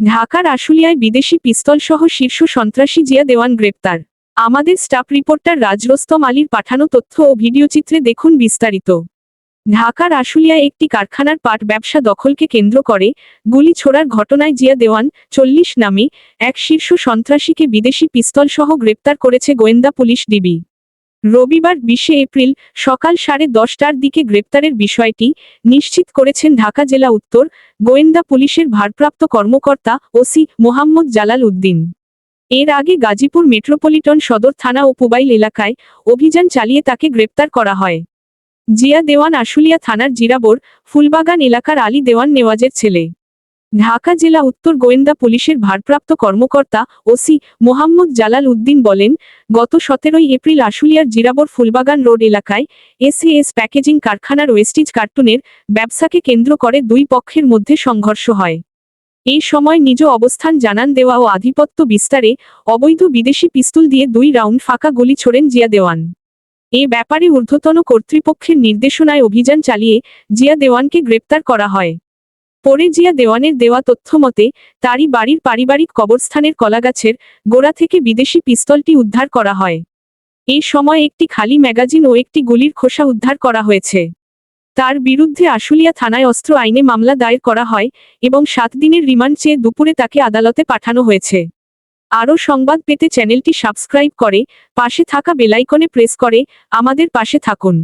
ঢাকার আশুলিয়ায় বিদেশি পিস্তলসহ শীর্ষ সন্ত্রাসী জিয়া দেওয়ান গ্রেপ্তার। আমাদের স্টাফ রিপোর্টার রাজরস্তম আলীর পাঠানো তথ্য ও ভিডিওচিত্রে দেখুন বিস্তারিত। ঢাকার আশুলিয়ায় একটি কারখানার পাট ব্যবসা দখলকে কেন্দ্র করে গুলি ছোড়ার ঘটনায় জিয়া দেওয়ান চল্লিশ নামে এক শীর্ষ সন্ত্রাসীকে বিদেশি পিস্তলসহ গ্রেপ্তার করেছে গোয়েন্দা পুলিশ ডিবি। রবিবার বিশে এপ্রিল সকাল সাড়ে দশটার দিকে গ্রেপ্তারের বিষয়টি নিশ্চিত করেছেন ঢাকা জেলা উত্তর, গোয়েন্দা পুলিশের ভারপ্রাপ্ত কর্মকর্তা ওসি মোহাম্মদ জালাল উদ্দিন। এর আগে গাজীপুর মেট্রোপলিটন সদর থানা ও পুবাইল এলাকায় অভিযান চালিয়ে তাকে গ্রেপ্তার করা হয়। জিয়া দেওয়ান আশুলিয়া থানার জিরাবর, ফুলবাগান এলাকার আলী দেওয়ান নেওয়াজের ছেলে। ঢাকা জেলা উত্তর গোয়েন্দা পুলিশের ভারপ্রাপ্ত কর্মকর্তা ওসি মোহাম্মদ জালাল উদ্দিন বলেন, গত সতেরোই এপ্রিল আশুলিয়ার জিরাবর ফুলবাগান রোড এলাকায় এসএএস প্যাকেজিং কারখানার ওয়েস্টিজ কার্টুনের ব্যবসাকে কেন্দ্র করে দুই পক্ষের মধ্যে সংঘর্ষ হয়। এই সময় নিজ অবস্থান জানান দেওয়া ও আধিপত্য বিস্তারে অবৈধ বিদেশি পিস্তুল দিয়ে দুই রাউন্ড ফাঁকা গুলি ছোড়েন জিয়া দেওয়ান। এ ব্যাপারে ঊর্ধ্বতন কর্তৃপক্ষের নির্দেশনায় অভিযান চালিয়ে জিয়া দেওয়ানকে গ্রেপ্তার করা হয়। পরে জিয়া দেওয়ানের দেওয়া তথ্যমতে, তারই বাড়ির পারিবারিক কবরস্থানের কলাগাছের গোড়া থেকে বিদেশি পিস্তলটি উদ্ধার করা হয়। এই সময় একটি খালি ম্যাগাজিন ও একটি গুলির খোসা উদ্ধার করা হয়েছে। তার বিরুদ্ধে আশুলিয়া থানায় অস্ত্র আইনে মামলা দায়ের করা হয় এবং সাত দিনের রিমান্ড চেয়ে দুপুরে তাকে আদালতে পাঠানো হয়েছে। আরও সংবাদ পেতে চ্যানেলটি সাবস্ক্রাইব করে, পাশে থাকা বেলাইকনে প্রেস করে, আমাদের পাশে থাকুন।